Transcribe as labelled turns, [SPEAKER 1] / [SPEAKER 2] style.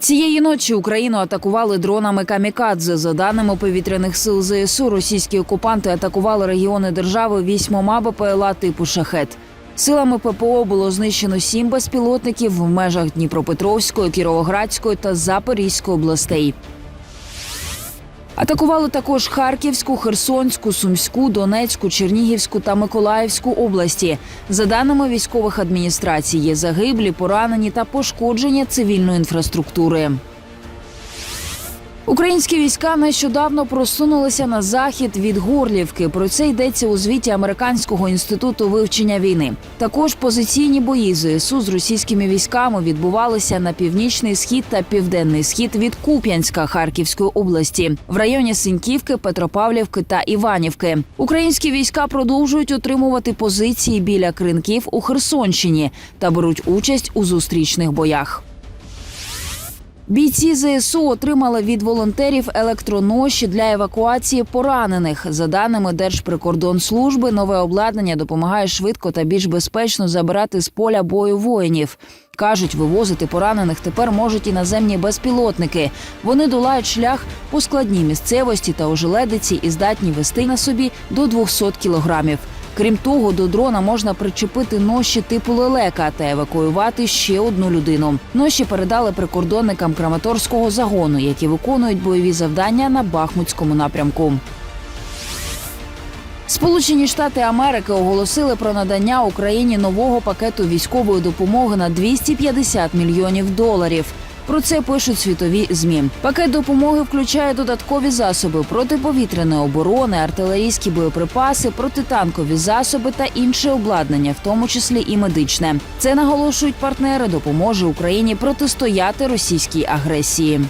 [SPEAKER 1] Цієї ночі Україну атакували дронами камікадзе. За даними повітряних сил ЗСУ, російські окупанти атакували регіони держави вісьмома БПЛА типу шахет. Силами ППО було знищено сім безпілотників в межах Дніпропетровської, Кіровоградської та Запорізької областей. Атакували також Харківську, Херсонську, Сумську, Донецьку, Чернігівську та Миколаївську області. За даними військових адміністрацій, є загиблі, поранені та пошкодження цивільної інфраструктури. Українські війська нещодавно просунулися на захід від Горлівки. Про це йдеться у звіті Американського інституту вивчення війни. Також позиційні бої ЗСУ з російськими військами відбувалися на північний схід та південний схід від Куп'янська Харківської області, в районі Синьківки, Петропавлівки та Іванівки. Українські війська продовжують утримувати позиції біля кринків у Херсонщині та беруть участь у зустрічних боях. Бійці ЗСУ отримали від волонтерів електроноші для евакуації поранених. За даними Держприкордонслужби, нове обладнання допомагає швидко та більш безпечно забирати з поля бою воїнів. Кажуть, вивозити поранених тепер можуть і наземні безпілотники. Вони долають шлях по складній місцевості та ожеледиці і здатні вести на собі до 200 кілограмів. Крім того, до дрона можна причепити ноші типу лелека та евакуювати ще одну людину. Ноші передали прикордонникам Краматорського загону, які виконують бойові завдання на Бахмутському напрямку. Сполучені Штати Америки оголосили про надання Україні нового пакету військової допомоги на 250 мільйонів доларів. Про це пишуть світові змі. Пакет допомоги включає додаткові засоби протиповітряної оборони, артилерійські боєприпаси, протитанкові засоби та інше обладнання, в тому числі і медичне. Це наголошують партнери, допоможе Україні протистояти російській агресії.